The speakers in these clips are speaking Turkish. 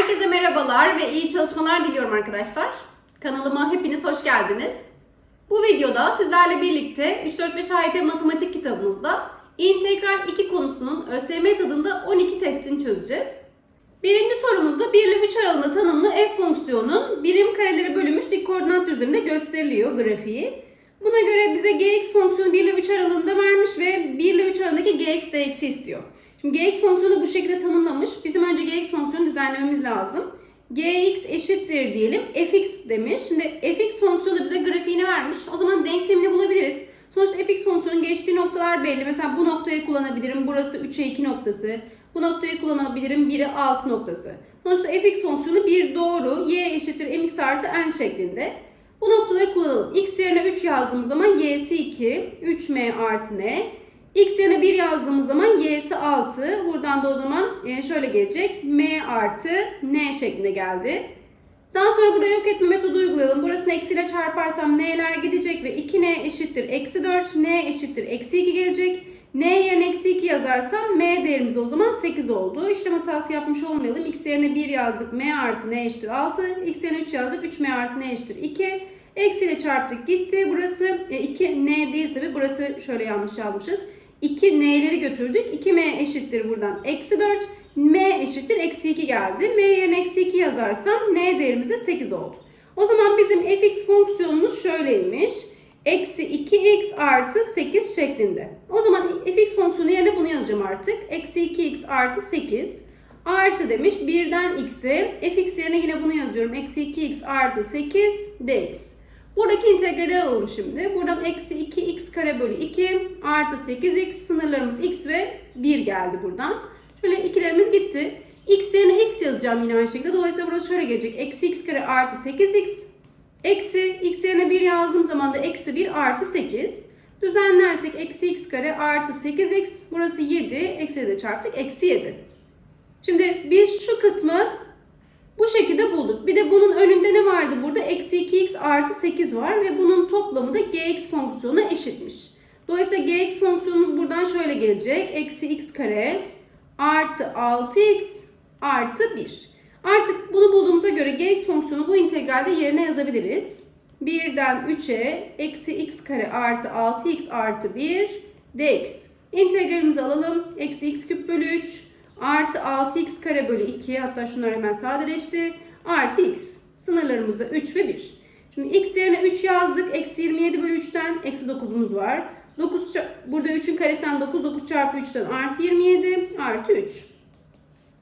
Herkese merhabalar ve iyi çalışmalar diliyorum arkadaşlar. Kanalıma hepiniz hoş geldiniz. Bu videoda sizlerle birlikte 3-4-5 AYT matematik kitabımızda integral 2 konusunun ÖSYM tadında 12 testini çözeceğiz. Birinci sorumuzda 1 ile 3 aralığında tanımlı f fonksiyonun birim kareleri bölünmüş dik koordinat düzleminde gösteriliyor grafiği. Buna göre bize gx fonksiyonu 1 ile 3 aralığında vermiş ve 1 ile 3 aralığındaki gx dx'i istiyor. Şimdi gx fonksiyonu bu şekilde tanımlamış. Bizim önce gx fonksiyonu düzenlememiz lazım. gx eşittir diyelim fx demiş. Şimdi fx fonksiyonu bize grafiğini vermiş. O zaman denklemini bulabiliriz. Sonuçta fx fonksiyonun geçtiği noktalar belli. Mesela bu noktayı kullanabilirim. Burası 3'e 2 noktası. Bu noktayı kullanabilirim. 1'e 6 noktası. Sonuçta fx fonksiyonu bir doğru y eşittir mx artı n şeklinde. Bu noktaları kullanalım. x yerine 3 yazdığımız zaman y'si 2, 3m artı n. X yerine 1 yazdığımız zaman y'si 6. Buradan da o zaman e, şöyle gelecek. m artı n şeklinde geldi. Daha sonra burada yok etme metodu uygulayalım. Burasını eksiyle çarparsam n'ler gidecek ve 2n eşittir eksi 4, n eşittir eksi 2 gelecek. n yerine eksi 2 yazarsam m değerimiz o zaman 8 oldu. İşlem hatası yapmış olmayalım. x yerine 1 yazdık m artı n eşittir 6. x yerine 3 yazdık 3m artı n eşittir 2. Eksiyle çarptık gitti. Burası 2 e, değil tabi. Burası şöyle yanlış yazmışız. 2 n'leri götürdük. 2m eşittir buradan eksi 4. m eşittir eksi 2 geldi. m yerine eksi 2 yazarsam n değerimiz de 8 oldu. O zaman bizim fx fonksiyonumuz şöyleymiş. Eksi 2x artı 8 şeklinde. O zaman fx fonksiyonu yerine bunu yazacağım artık. Eksi 2x artı 8 artı demiş. Birden x'e fx yerine yine bunu yazıyorum. Eksi 2x artı 8 dx. Buradaki integrali alalım şimdi. Buradan eksi 2x kare bölü 2 artı 8x sınırlarımız x ve 1 geldi buradan. Şöyle ikilerimiz gitti. x yerine x yazacağım yine aynı şekilde. Dolayısıyla burası şöyle gelecek. Eksi x kare artı 8x. Eksi x yerine 1 yazdığım zaman da eksi 1 artı 8. Düzenlersek eksi x kare artı 8x. Burası 7. Eksi de çarptık. Eksi 7. Şimdi biz şu kısmı bu şekilde. Bir de bunun önünde ne vardı burada? Eksi 2x artı 8 var ve bunun toplamı da gx fonksiyonuna eşitmiş. Dolayısıyla gx fonksiyonumuz buradan şöyle gelecek. Eksi x kare artı 6x artı 1. Artık bunu bulduğumuza göre gx fonksiyonu bu integralde yerine yazabiliriz. 1'den 3'e eksi x kare artı 6x artı 1 dx. İntegralimizi alalım. Eksi x küp bölü 3 artı 6x kare bölü 2 hatta şunlar hemen sadeleşti. Artı x. Sınırlarımız da 3 ve 1. Şimdi x yerine 3 yazdık. Eksi 27 bölü 3'ten eksi 9'umuz var. 9 burada 3'ün karesinden 9 9 çarpı 3'ten artı 27 artı 3.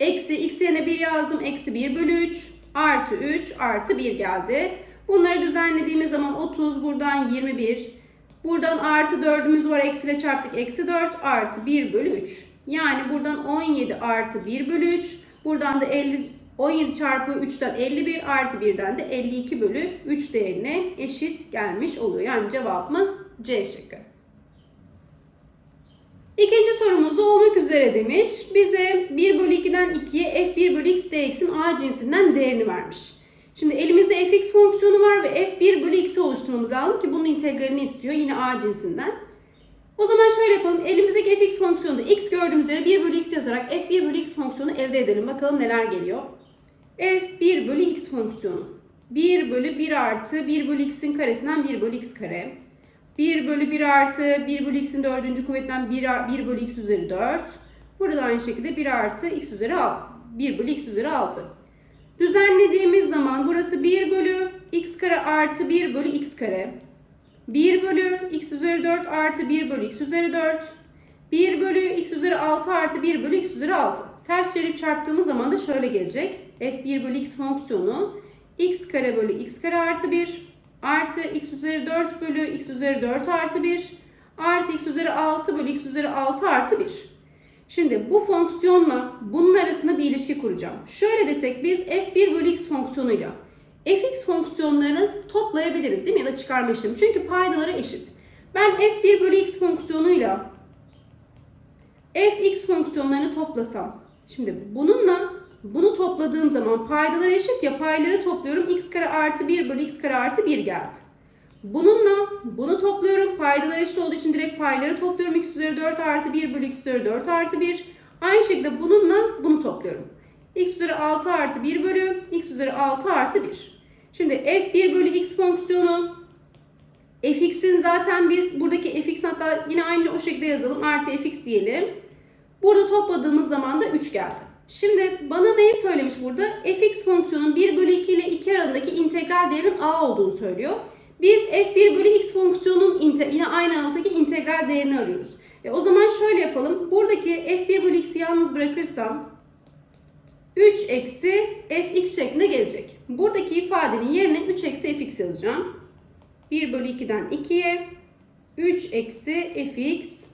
Eksi x yerine 1 yazdım. Eksi 1 bölü 3 artı 3 artı 1 geldi. Bunları düzenlediğimiz zaman 30 buradan 21. Buradan artı 4'ümüz var. Eksiyle çarptık. Eksi 4 artı 1 bölü 3. Yani buradan 17 artı 1 bölü 3. Buradan da 50, 17 çarpı 3'ten 51 artı 1'den de 52 bölü 3 değerine eşit gelmiş oluyor. Yani cevabımız C şıkkı. İkinci sorumuzda olmak üzere demiş. Bize 1 bölü 2'den 2'ye f1 bölü x dx'in a cinsinden değerini vermiş. Şimdi elimizde fx fonksiyonu var ve f1 bölü x'i oluşturmamız lazım ki bunun integralini istiyor yine a cinsinden. O zaman şöyle yapalım. Elimizdeki fx fonksiyonunda x gördüğümüz üzere 1 bölü x yazarak f1 bölü x fonksiyonu elde edelim. Bakalım neler geliyor. F1 bölü x fonksiyonu. 1 bölü 1 artı 1 bölü x'in karesinden 1 bölü x kare. 1 bölü 1 artı 1 bölü x'in dördüncü kuvvetten 1, 1 bölü x üzeri 4. Burada da aynı şekilde 1 artı x üzeri 6. 1 bölü x üzeri 6. Düzenlediğimiz zaman burası 1 bölü x kare artı 1 bölü x kare. 1 bölü x üzeri 4 artı 1 bölü x üzeri 4. 1 bölü x üzeri 6 artı 1 bölü x üzeri 6. Ters çevirip çarptığımız zaman da şöyle gelecek. f1 bölü x fonksiyonu x kare bölü x kare artı 1 artı x üzeri 4 bölü x üzeri 4 artı 1 artı x üzeri 6 bölü x üzeri 6 artı 1. Şimdi bu fonksiyonla bunun arasında bir ilişki kuracağım. Şöyle desek biz f1 bölü x fonksiyonuyla fx fonksiyonlarını toplayabiliriz değil mi? Ya da çıkarma işlemi. Çünkü paydaları eşit. Ben f1 bölü x fonksiyonuyla fx fonksiyonlarını toplasam. Şimdi bununla bunu topladığım zaman paydalar eşit ya payları topluyorum. x kare artı 1 bölü x kare artı 1 geldi. Bununla bunu topluyorum. Paydalar eşit olduğu için direkt payları topluyorum. x üzeri 4 artı 1 bölü x üzeri 4 artı 1. Aynı şekilde bununla bunu topluyorum. x üzeri 6 artı 1 bölü x üzeri 6 artı 1. Şimdi f1 bölü x fonksiyonu fx'in zaten biz buradaki fx hatta yine aynı o şekilde yazalım artı fx diyelim. Burada topladığımız zaman da 3 geldi. Şimdi bana neyi söylemiş burada? fx fonksiyonun 1 bölü 2 ile 2 arasındaki integral değerinin a olduğunu söylüyor. Biz f1 bölü x fonksiyonun yine aynı aralıktaki integral değerini arıyoruz. E o zaman şöyle yapalım. Buradaki f1 bölü x'i yalnız bırakırsam 3 eksi fx şeklinde gelecek. Buradaki ifadenin yerine 3 eksi fx yazacağım. 1 bölü 2'den 2'ye 3 eksi fx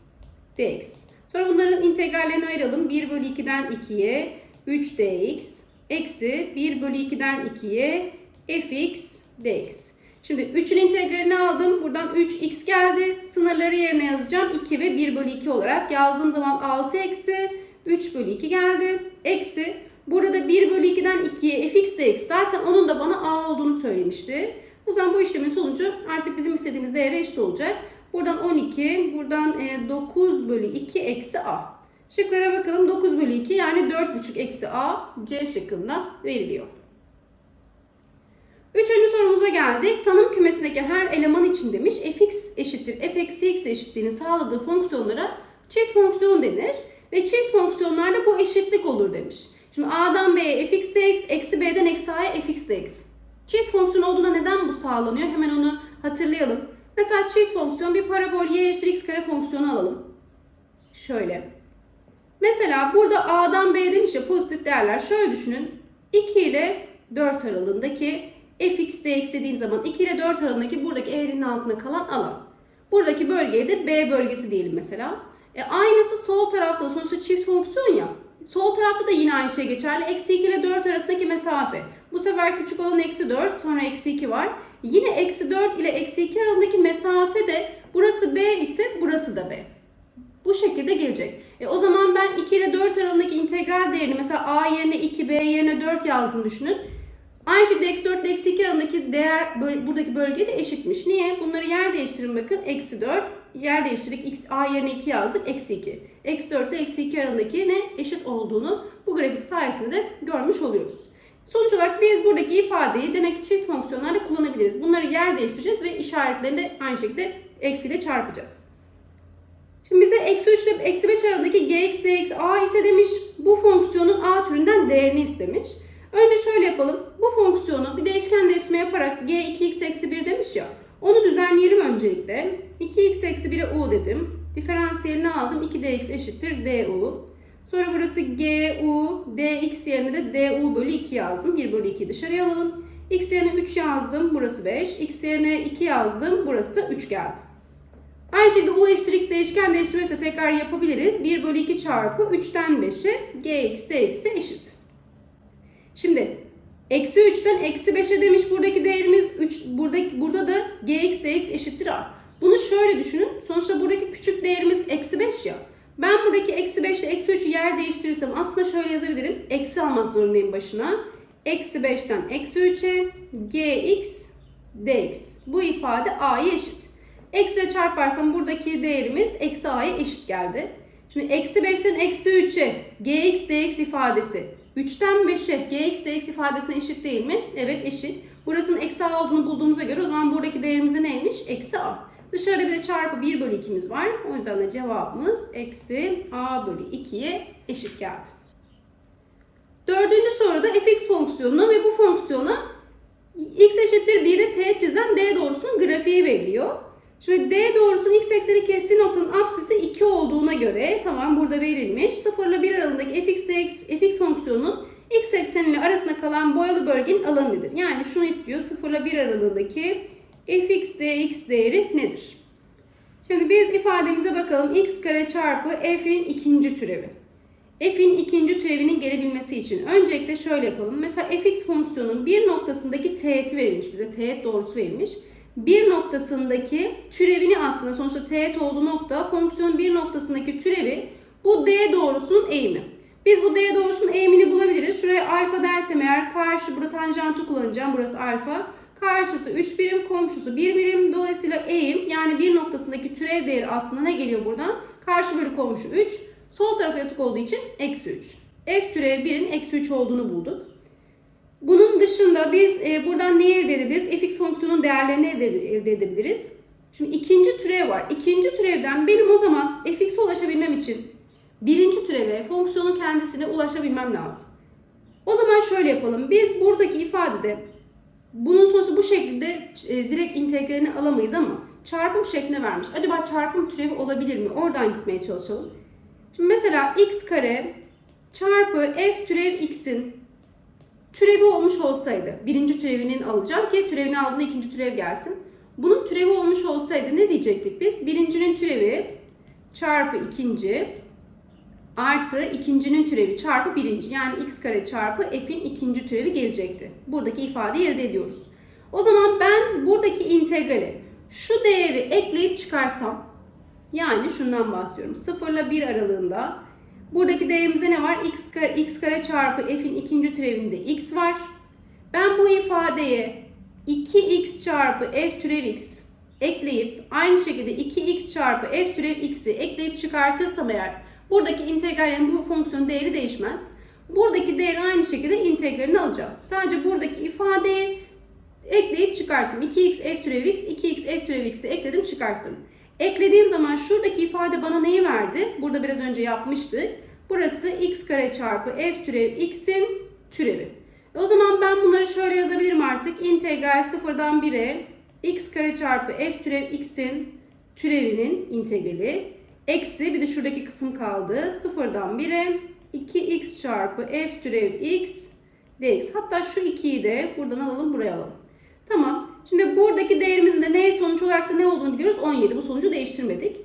dx. Sonra bunların integrallerini ayıralım. 1 bölü 2'den 2'ye 3 dx eksi 1 bölü 2'den 2'ye fx dx. Şimdi 3'ün integralini aldım. Buradan 3x geldi. Sınırları yerine yazacağım. 2 ve 1 bölü 2 olarak yazdığım zaman 6 eksi 3 bölü 2 geldi. Eksi burada 1 bölü 2'den 2'ye fx dx zaten onun da bana a olduğunu söylemişti. O zaman bu işlemin sonucu artık bizim istediğimiz değere eşit olacak. Buradan 12, buradan e, 9 bölü 2 eksi a. Şıklara bakalım. 9 bölü 2 yani 4,5 eksi a C şıkkında veriliyor. Üçüncü sorumuza geldik. Tanım kümesindeki her eleman için demiş fx eşittir f eksi x eşitliğini sağladığı fonksiyonlara çift fonksiyon denir. Ve çift fonksiyonlarda bu eşitlik olur demiş. Şimdi a'dan b'ye fx dx, eksi b'den eksi a'ya fx dx. Çift fonksiyon olduğunda neden bu sağlanıyor? Hemen onu hatırlayalım. Mesela çift fonksiyon bir parabol y eşittir x kare fonksiyonu alalım. Şöyle. Mesela burada a'dan b demiş ya pozitif değerler. Şöyle düşünün. 2 ile 4 aralığındaki fx dx dediğim zaman 2 ile 4 aralığındaki buradaki eğrinin altında kalan alan. Buradaki bölgeye de b bölgesi diyelim mesela. E aynısı sol tarafta sonuçta çift fonksiyon ya. Sol tarafta da yine aynı şey geçerli. Eksi 2 ile 4 arasındaki mesafe. Bu sefer küçük olan eksi 4 sonra eksi 2 var. Yine eksi 4 ile eksi 2 arasındaki mesafe de burası b ise burası da b. Bu şekilde gelecek. E o zaman ben 2 ile 4 aralığındaki integral değerini mesela a yerine 2 b yerine 4 yazdım düşünün. Aynı şekilde eksi 4 ile eksi 2 arasındaki değer buradaki bölge de eşitmiş. Niye? Bunları yer değiştirin bakın. Eksi 4 yer değiştirdik. X, a yerine 2 yazdık. Eksi 2. Eksi 4 ile eksi 2 arasındaki ne? Eşit olduğunu bu grafik sayesinde de görmüş oluyoruz. Sonuç olarak biz buradaki ifadeyi demek ki çift fonksiyonlarla kullanabiliriz. Bunları yer değiştireceğiz ve işaretlerini de aynı şekilde eksiyle çarpacağız. Şimdi bize eksi 3 ile eksi 5 arasındaki gx dx a ise demiş bu fonksiyonun a türünden değerini istemiş. Önce şöyle yapalım. Bu fonksiyonu bir değişkenleşme yaparak g 2x eksi 1 demiş ya. Onu düzenleyelim öncelikle. 2x eksi 1'e u dedim. Diferansiyelini aldım. 2dx eşittir du. Sonra burası gu, dx yerine de du bölü 2 yazdım. 1 bölü 2'yi dışarıya alalım. x yerine 3 yazdım. Burası 5. x yerine 2 yazdım. Burası da 3 geldi. Aynı şekilde u eşittir x değişken değiştirmesi tekrar yapabiliriz. 1 bölü 2 çarpı 3'ten 5'e gx dx'e eşit. Şimdi eksi 3'ten eksi 5'e demiş buradaki değerimiz 3. Buradaki, burada da gx dx eşittir a. Bunu şöyle düşünün. Sonuçta buradaki küçük değerimiz eksi 5 ya. Ben buradaki eksi 5 ile eksi 3'ü yer değiştirirsem aslında şöyle yazabilirim. Eksi almak zorundayım başına. Eksi 5'ten eksi 3'e gx dx. Bu ifade a'ya eşit. Eksi ile çarparsam buradaki değerimiz eksi a'ya eşit geldi. Şimdi eksi 5'ten eksi 3'e gx dx ifadesi 3'ten 5'e gx dx ifadesine eşit değil mi? Evet eşit. Burasının eksi a olduğunu bulduğumuza göre o zaman buradaki değerimiz de neymiş? Eksi a. Dışarıda bir de çarpı 1 bölü 2'miz var. O yüzden de cevabımız eksi a bölü 2'ye eşit geldi. Dördüncü soruda fx fonksiyonuna ve bu fonksiyona x eşittir 1 ile teğet çizilen d doğrusunun grafiği veriliyor. Şimdi D doğrusunun x ekseni kestiği noktanın apsisi 2 olduğuna göre tamam burada verilmiş. 0 ile 1 aralığındaki fx, dx, fx fonksiyonunun x ekseniyle arasında kalan boyalı bölgenin alanı nedir? Yani şunu istiyor 0 ile 1 aralığındaki fx dx değeri nedir? Şimdi biz ifademize bakalım. x kare çarpı f'in ikinci türevi. f'in ikinci türevinin gelebilmesi için öncelikle şöyle yapalım. Mesela fx fonksiyonun bir noktasındaki teğeti verilmiş bize. Teğet doğrusu verilmiş bir noktasındaki türevini aslında sonuçta teğet olduğu nokta fonksiyonun bir noktasındaki türevi bu d doğrusunun eğimi. Biz bu d doğrusunun eğimini bulabiliriz. Şuraya alfa dersem eğer karşı burada tanjantı kullanacağım. Burası alfa. Karşısı 3 birim, komşusu 1 birim. Dolayısıyla eğim yani bir noktasındaki türev değeri aslında ne geliyor buradan? Karşı bölü komşu 3. Sol tarafa yatık olduğu için eksi 3. f türev 1'in eksi 3 olduğunu bulduk. Bunun dışında biz e, buradan neyi elde edebiliriz? fx fonksiyonun değerlerini elde, edebiliriz. Şimdi ikinci türev var. İkinci türevden benim o zaman fx'e ulaşabilmem için birinci türeve fonksiyonun kendisine ulaşabilmem lazım. O zaman şöyle yapalım. Biz buradaki ifadede bunun sonuçta bu şekilde e, direkt integralini alamayız ama çarpım şeklinde vermiş. Acaba çarpım türevi olabilir mi? Oradan gitmeye çalışalım. Şimdi mesela x kare çarpı f türev x'in türevi olmuş olsaydı, birinci türevinin alacağım ki türevini aldığında ikinci türev gelsin. Bunun türevi olmuş olsaydı ne diyecektik biz? Birincinin türevi çarpı ikinci artı ikincinin türevi çarpı birinci. Yani x kare çarpı f'in ikinci türevi gelecekti. Buradaki ifadeyi elde ediyoruz. O zaman ben buradaki integrali şu değeri ekleyip çıkarsam yani şundan bahsediyorum. 0 ile 1 aralığında buradaki değerimize ne var? x kare, x kare çarpı f'in ikinci türevinde x var. Ben bu ifadeye 2x çarpı f türev x ekleyip aynı şekilde 2x çarpı f türev x'i ekleyip çıkartırsam eğer buradaki integralin bu fonksiyon değeri değişmez. Buradaki değeri aynı şekilde integralini alacağım. Sadece buradaki ifadeyi ekleyip çıkarttım. 2x f türev x, 2x f türev x'i ekledim çıkarttım. Eklediğim zaman şuradaki ifade bana neyi verdi? Burada biraz önce yapmıştık. Burası x kare çarpı f türev x'in türevi. O zaman ben bunları şöyle yazabilirim artık. İntegral sıfırdan 1'e x kare çarpı f türev x'in türevinin integrali. Eksi bir de şuradaki kısım kaldı. Sıfırdan 1'e 2x çarpı f türev x dx. Hatta şu 2'yi de buradan alalım buraya alalım. Tamam. Şimdi buradaki değerimizin de ne sonuç olarak da ne olduğunu biliyoruz. 17. Bu sonucu değiştirmedik.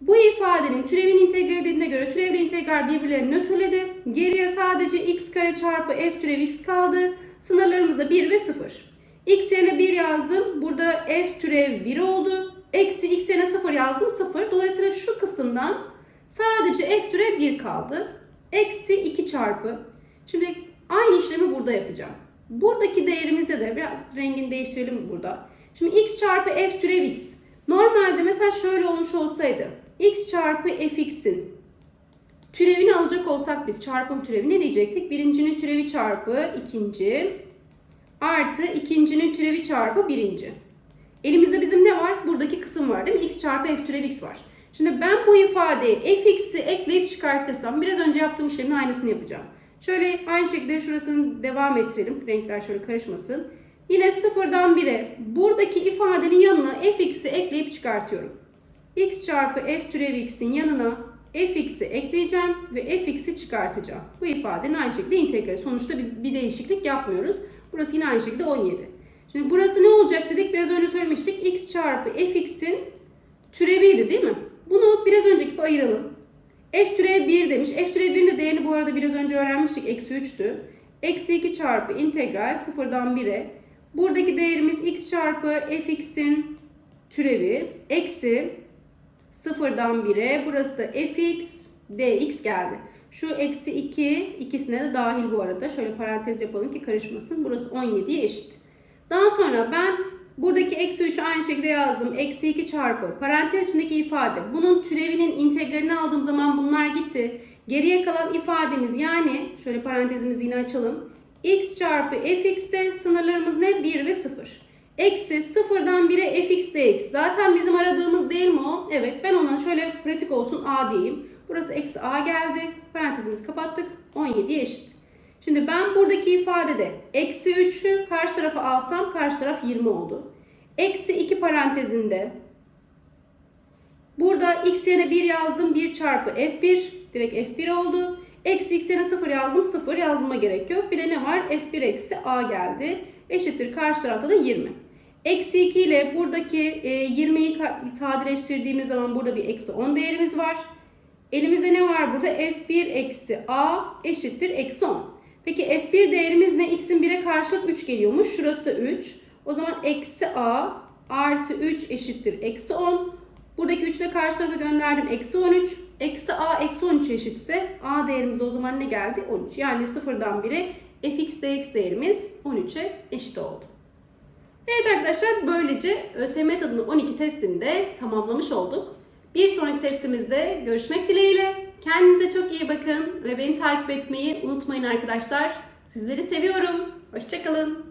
Bu ifadenin türevin integral dediğine göre türevle integral birbirlerini nötrledi. Geriye sadece x kare çarpı f türev x kaldı. Sınırlarımız da 1 ve 0. x yerine 1 yazdım. Burada f türev 1 oldu. Eksi x yerine 0 yazdım 0. Dolayısıyla şu kısımdan sadece f türev 1 kaldı. Eksi 2 çarpı. Şimdi aynı işlemi burada yapacağım. Buradaki değerimize de biraz rengini değiştirelim burada. Şimdi x çarpı f türev x. Normalde mesela şöyle olmuş olsaydı. x çarpı fx'in türevini alacak olsak biz çarpım türevi ne diyecektik? Birincinin türevi çarpı ikinci artı ikincinin türevi çarpı birinci. Elimizde bizim ne var? Buradaki kısım var değil mi? x çarpı f türev x var. Şimdi ben bu ifadeye fx'i ekleyip çıkartırsam biraz önce yaptığım işlemin aynısını yapacağım. Şöyle aynı şekilde şurasını devam ettirelim. Renkler şöyle karışmasın. Yine sıfırdan 1'e buradaki ifadenin yanına fx'i ekleyip çıkartıyorum. x çarpı f türev x'in yanına fx'i ekleyeceğim ve fx'i çıkartacağım. Bu ifadenin aynı şekilde integral. Sonuçta bir, bir değişiklik yapmıyoruz. Burası yine aynı şekilde 17. Şimdi burası ne olacak dedik? Biraz önce söylemiştik. x çarpı fx'in türeviydi değil mi? Bunu biraz önceki ayıralım. F türev 1 demiş. F türev 1'in de değerini bu arada biraz önce öğrenmiştik. Eksi 3'tü. Eksi 2 çarpı integral sıfırdan 1'e. Buradaki değerimiz x çarpı fx'in türevi. Eksi sıfırdan 1'e. Burası da fx dx geldi. Şu eksi 2 ikisine de dahil bu arada. Şöyle parantez yapalım ki karışmasın. Burası 17'ye eşit. Daha sonra ben Buradaki eksi 3'ü aynı şekilde yazdım. Eksi 2 çarpı parantez içindeki ifade. Bunun türevinin integralini aldığım zaman bunlar gitti. Geriye kalan ifademiz yani şöyle parantezimizi yine açalım. x çarpı fx'te sınırlarımız ne? 1 ve 0. Eksi 0'dan 1'e fx dx. Zaten bizim aradığımız değil mi o? Evet ben ona şöyle pratik olsun a diyeyim. Burası eksi a geldi. Parantezimizi kapattık. 17'ye eşit. Şimdi ben buradaki ifadede eksi 3'ü karşı tarafa alsam karşı taraf 20 oldu. Eksi 2 parantezinde burada x yerine 1 yazdım 1 çarpı f1 direkt f1 oldu. Eksi x yerine 0 yazdım 0 yazmama gerek yok. Bir de ne var f1 eksi a geldi. Eşittir karşı tarafta da 20. Eksi 2 ile buradaki 20'yi sadeleştirdiğimiz zaman burada bir eksi 10 değerimiz var. Elimizde ne var burada? f1 eksi a eşittir eksi 10. Peki f1 değerimiz ne? x'in 1'e karşılık 3 geliyormuş. Şurası da 3. O zaman eksi a artı 3 eşittir eksi 10. Buradaki 3'ü de karşı tarafa gönderdim. Eksi 13. Eksi a eksi 13 eşitse a değerimiz o zaman ne geldi? 13. Yani sıfırdan 1'e fx dx değerimiz 13'e eşit oldu. Evet arkadaşlar böylece ÖSYM tadında 12 testini de tamamlamış olduk. Bir sonraki testimizde görüşmek dileğiyle. Kendinize çok iyi bakın. ve beni takip etmeyi unutmayın arkadaşlar. Sizleri seviyorum. Hoşçakalın.